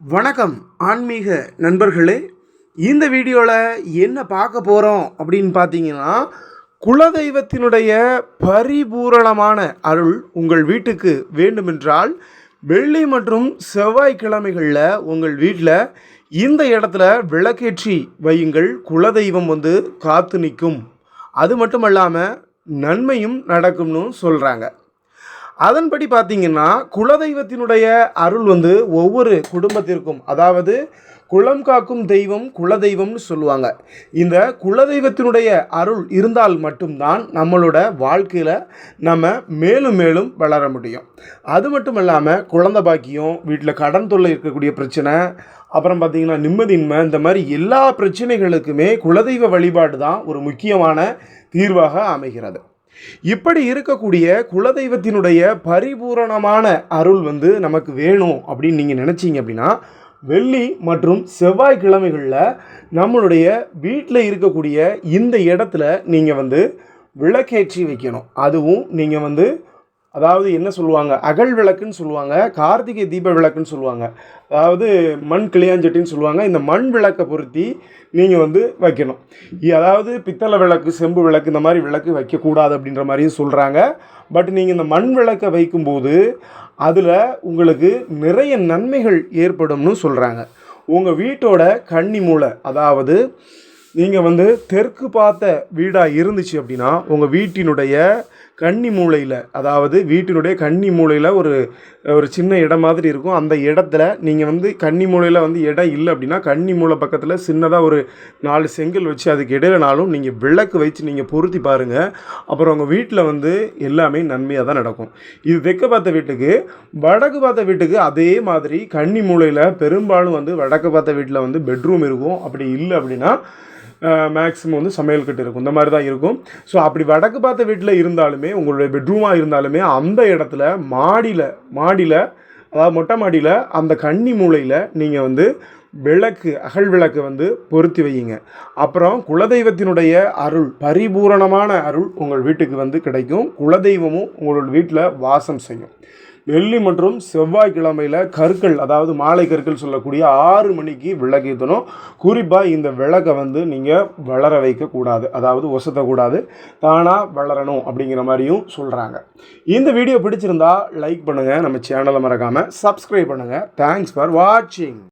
வணக்கம் ஆன்மீக நண்பர்களே. இந்த வீடியோவில் என்ன பார்க்க போகிறோம் அப்படின்னு பார்த்தீங்கன்னா குலதெய்வத்தினுடைய பரிபூரணமான அருள் உங்கள் வீட்டுக்கு வேண்டுமென்றால் வெள்ளி மற்றும் செவ்வாய்க்கிழமைகளில் உங்கள் வீட்டில் இந்த இடத்துல விளக்கேற்றி வையுங்கள். குலதெய்வம் வந்து காத்து நிற்கும். அது மட்டும் இல்லாமல் நன்மையும் நடக்கும்னு சொல்கிறாங்க அதன்படி பார்த்தீங்கன்னா குலதெய்வத்தினுடைய அருள் வந்து ஒவ்வொரு குடும்பத்திற்கும் அதாவது குலம் காக்கும் தெய்வம் குலதெய்வம்னு சொல்லுவாங்க. இந்த குலதெய்வத்தினுடைய அருள் இருந்தால் மட்டும்தான் நம்மளோட வாழ்க்கையில் நம்ம மேலும் மேலும் வளர முடியும். அது மட்டும் இல்லாமல் குழந்த பாக்கியம் வீட்டில் கடன் தொல்லை இருக்கக்கூடிய பிரச்சனை அப்புறம் பார்த்தீங்கன்னா நிம்மதியின்மை இந்த மாதிரி எல்லா பிரச்சனைகளுக்குமே குலதெய்வ வழிபாடு தான் ஒரு முக்கியமான தீர்வாக அமைகிறது. இப்படி இருக்கக்கூடிய குலதெய்வத்தினுடைய பரிபூரணமான அருள் வந்து நமக்கு வேணும் அப்படின்னு நீங்கள் நினச்சிங்க அப்படின்னா வெள்ளி மற்றும் செவ்வாய்க்கிழமைகளில் நம்மளுடைய வீட்டில் இருக்கக்கூடிய இந்த இடத்துல நீங்கள் வந்து விளக்கேற்றி வைக்கணும். அதுவும் நீங்கள் வந்து அதாவது என்ன சொல்லுவாங்க? அகல் விளக்குன்னு சொல்லுவாங்க கார்த்திகை தீப விளக்குன்னு சொல்லுவாங்க. அதாவது மண் கிளியாஞ்சட்டின்னு சொல்லுவாங்க. இந்த மண் விளக்கை பொருத்தி நீங்கள் வந்து வைக்கணும். அதாவது பித்தளை விளக்கு செம்பு விளக்கு இந்த மாதிரி விளக்கு வைக்கக்கூடாது அப்படின்ற மாதிரியும் சொல்கிறாங்க பட் நீங்கள் இந்த மண் விளக்கை வைக்கும்போது அதில் உங்களுக்கு நிறைய நன்மைகள் ஏற்படும்னு சொல்கிறாங்க உங்கள் வீட்டோட கன்னி மூலை அதாவது நீங்கள் வந்து தெற்கு பார்த்த வீடாக இருந்துச்சு அப்படின்னா உங்கள் வீட்டினுடைய கன்னி மூலையில் அதாவது வீட்டினுடைய கன்னி மூலையில் ஒரு ஒரு சின்ன இடம் மாதிரி இருக்கும். அந்த இடத்துல நீங்கள் வந்து கன்னி மூலையில் வந்து இடம் இல்லை அப்படின்னா கன்னி மூலை பக்கத்தில் சின்னதாக ஒரு நாலு செங்கல் வச்சு அதுக்கு இடையிலனாலும் நீங்கள் விளக்கு வச்சு நீங்கள் பொருத்தி பாருங்கள் அப்புறம் உங்கள் வீட்டில் வந்து எல்லாமே நன்மையாக தான் நடக்கும். இது தெற்கு பார்த்த வீட்டுக்கு வடக்கு பார்த்த வீட்டுக்கு அதே மாதிரி கன்னி மூலையில் பெரும்பாலும் வந்து வடக்கு பார்த்த வீட்டில் வந்து பெட்ரூம் இருக்கும். அப்படி இல்லை அப்படின்னா மேக்ஸிமம் வந்து சமையல் கட்டு இருக்கும். இந்த மாதிரி தான் இருக்கும். ஸோ அப்படி வடக்கு பார்த்த வீட்டில் இருந்தாலுமே உங்களுடைய பெட்ரூமாக இருந்தாலுமே அந்த இடத்துல மாடியில் மாடியில் அதாவது மொட்டை மாடியில் அந்த கன்னி மூலையில் நீங்கள் வந்து விளக்கு அகல் விளக்கு வந்து பொருத்தி வையுங்க. அப்புறம் குலதெய்வத்தினுடைய அருள் பரிபூரணமான அருள் உங்கள் வீட்டுக்கு வந்து கிடைக்கும். குலதெய்வமும் உங்களோட வீட்டில் வாசம் செய்யும். வெள்ளி மற்றும் செவ்வாய்க்கிழமையில் கற்கள் அதாவது மாலை கற்கள் சொல்லக்கூடிய ஆறு மணிக்கு விளக்கேற்றணும் குறிப்பாக இந்த விளக்கை வந்து நீங்கள் வளர வைக்கக்கூடாது அதாவது ஒசத்தக்கூடாது தானாக வளரணும் அப்படிங்கிற மாதிரியும் சொல்கிறாங்க இந்த வீடியோ பிடிச்சிருந்தா லைக் பண்ணுங்கள் நம்ம சேனலை மறக்காமல் சப்ஸ்கிரைப் பண்ணுங்கள் தேங்க்ஸ் ஃபார் வாட்சிங்